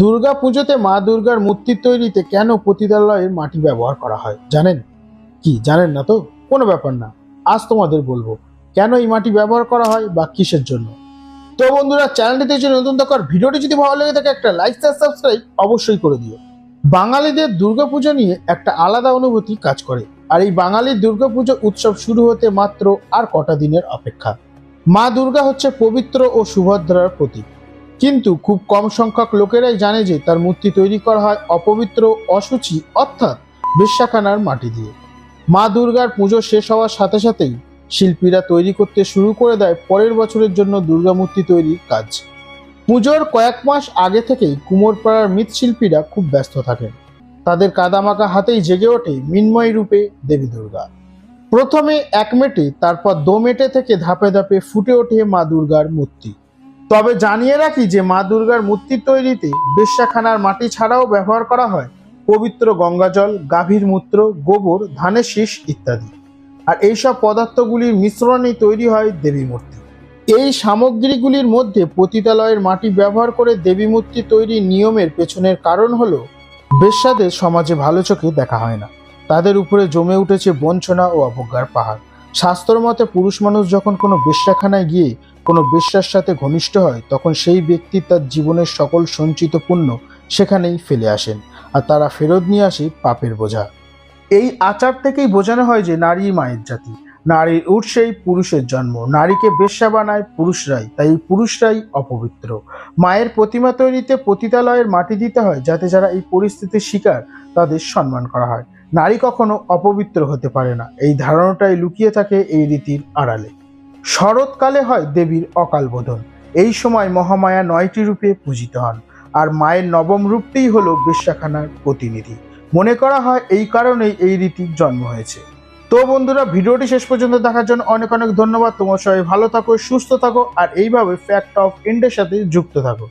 দুর্গা পুজোতে মা দুর্গার মূর্তি তৈরিতে কেন পতিতালয়ের মাটি ব্যবহার করা হয়? জানেন? কি, জানেন না তো? কোনো ব্যাপার না। আজ তোমাদের বলব, কেন এই মাটি ব্যবহার করা হয় বা কিসের জন্য? তো বন্ধুরা, চ্যানেলটিতে যদি নতুন থাকার ভিডিওটি যদি ভালো লেগে থাকে, একটা লাইক সাবস্ক্রাইব অবশ্যই করে দিও। বাঙালিদের দুর্গাপুজো নিয়ে একটা আলাদা অনুভূতি কাজ করে। আর এই বাঙালির দুর্গাপুজো উৎসব শুরু হতে মাত্র আর কটা দিনের অপেক্ষা। মা দুর্গা হচ্ছে পবিত্র ও সুভদ্রার প্রতীক। কিন্তু খুব কম সংখ্যক লোকেরাই জানে যে তার মূর্তি তৈরি করা হয় অপবিত্র, অসুচি, অর্থাৎ বিশ্বাখানার মাটি দিয়ে। মা দুর্গার পুজো শেষ হওয়ার সাথে সাথেই শিল্পীরা তৈরি করতে শুরু করে দেয় পরের বছরের জন্য দুর্গা মূর্তি তৈরির কাজ। পুজোর কয়েক মাস আগে থেকেই কুমোরপাড়ার মৃৎশিল্পীরা খুব ব্যস্ত থাকেন। তাদের কাদামাকা হাতেই জেগে ওঠে মিন্ময় রূপে দেবী দুর্গা। প্রথমে এক মেটে, তারপর দো মেটে থেকে ধাপে ধাপে ফুটে ওঠে মা দুর্গার মূর্তি। তবে জানিয়ে রাখি যে মা দুর্গার মূর্তি তৈরিতে বেশ্যাখানার মাটি ছাড়াও ব্যবহার করা হয় পবিত্র গঙ্গাজল, গাভীর মূত্র, গোবর ধানের শীষ ইত্যাদি। আর এইসব পদার্থগুলির মিশ্রণেই তৈরি হয় দেবী মূর্তি। এই সামগ্রীগুলির মধ্যে পতিতালয়ের মাটি ব্যবহার করে দেবী মূর্তি তৈরির নিয়মের পেছনের কারণ হলো, বেশ্যাদের সমাজে ভালো চোখে দেখা হয় না। তাদের উপরে জমে উঠেছে বঞ্চনা ও অবজ্ঞার পাহাড়। শাস্ত্র মতে পুরুষ মানুষ যখন কোনো বেশ্যাখানায় গিয়ে কোনো বেশ্যার সাথে ঘনিষ্ঠ হয়, তখন সেই ব্যক্তি তার জীবনের সকল সঞ্চিত পুণ্য সেখানেই ফেলে আসেন আর তারা ফেরত নিয়ে আসে পাপের বোঝা। এই আচার থেকেই বোঝানো হয় যে নারী মায়ের জাতি। নারীর উৎসেই পুরুষের জন্ম। নারীকে বেশ্যা বানায় পুরুষরাই, তাই পুরুষরাই অপবিত্র। মায়ের প্রতিমা তৈরিতে পতিতালয়ের মাটি দিতে হয়, যাতে যারা এই পরিস্থিতির শিকার তাদের সম্মান করা হয়। নারী কখনো অপবিত্র হতে পারে না। এই ধারণাটাই লুকিয়ে থাকে এই রীতির আড়ালে। শরৎকালে হয় দেবীর অকাল বোধন। এই সময় মহামায়া নয়টি রূপে পূজিত হন। আর মায়ের নবম রূপটিই হলো বিশ্বাখানার প্রতিনিধি। মনে করা হয় এই কারণেই এই রীতির জন্ম হয়েছে। তো বন্ধুরা, ভিডিওটি শেষ পর্যন্ত দেখার জন্য অনেক অনেক ধন্যবাদ। তোমার সবাই ভালো থাকো, সুস্থ থাকো, আর এইভাবে ফ্যাক্ট অফ ইন্ডিয়ার সাথে যুক্ত থাকো।